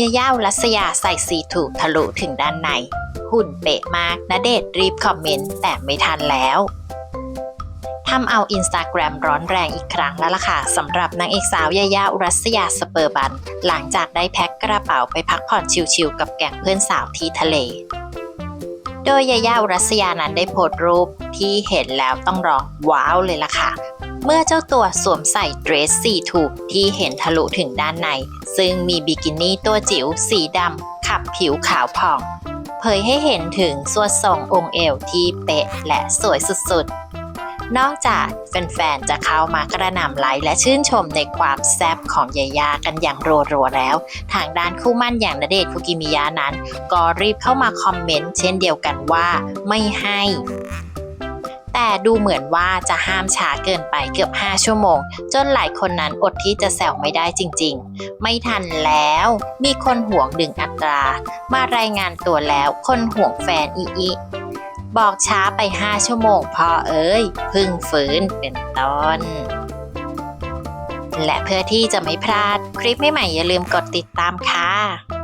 ยาย่ารัสยาใส่สีถูกทะลุถึงด้านใน หุ่นเป๊ะมากณเดชรีบคอมเมนต์แต่ไม่ทันแล้วทำเอาอินสตาแกรมร้อนแรงอีกครั้งแล้วล่ะค่ะสำหรับนางเอกสาวยายาอุรัสยาสเปอร์บัน หลังจากได้แพ็คกระเป๋าไปพักผ่อนชิลๆกับแก๊งเพื่อนสาวที่ทะเล โดยยายาอุรัสยานั้นได้โพสต์รูปที่เห็นแล้วต้องร้องว้าวเลยล่ะค่ะ เมื่อเจ้าตัวสวมใส่เดรสสีถูกที่เห็นทะลุถึงด้านใน ซึ่งมีบิกินี่ตัวจิ๋วสีดำขับผิวขาวผ่อง เผยให้เห็นถึงสวดทรงองค์เอวที่เป๊ะและสวยสุดๆ นอกจากแฟนๆ จะเข้ามากระหน่ำไลค์และชื่นชมในความแซ่บของยายากันอย่างรัวๆ แล้ว ทางด้านคู่มั่นอย่างณเดชน์คุกิมิยะนั้น ก็รีบเข้ามาคอมเมนต์เช่นเดียวกันว่าไม่ให้ แต่ดูเหมือนว่าจะห้ามช้าเกินไปเกือบ 5 ชั่วโมง จนหลายคนนั้นอดที่จะแซวไม่ได้จริง ๆ ไม่ทันแล้ว มีคนห่วงดึงอัตรา มารายงานตัวแล้วคนห่วงแฟนอีอีบอกช้าไป 5 ชั่วโมงพอเอ้ย พึ่งฟื้นเป็นต้นและเพื่อที่จะไม่พลาดคลิปใหม่ๆอย่าลืมกดติดตามค่ะ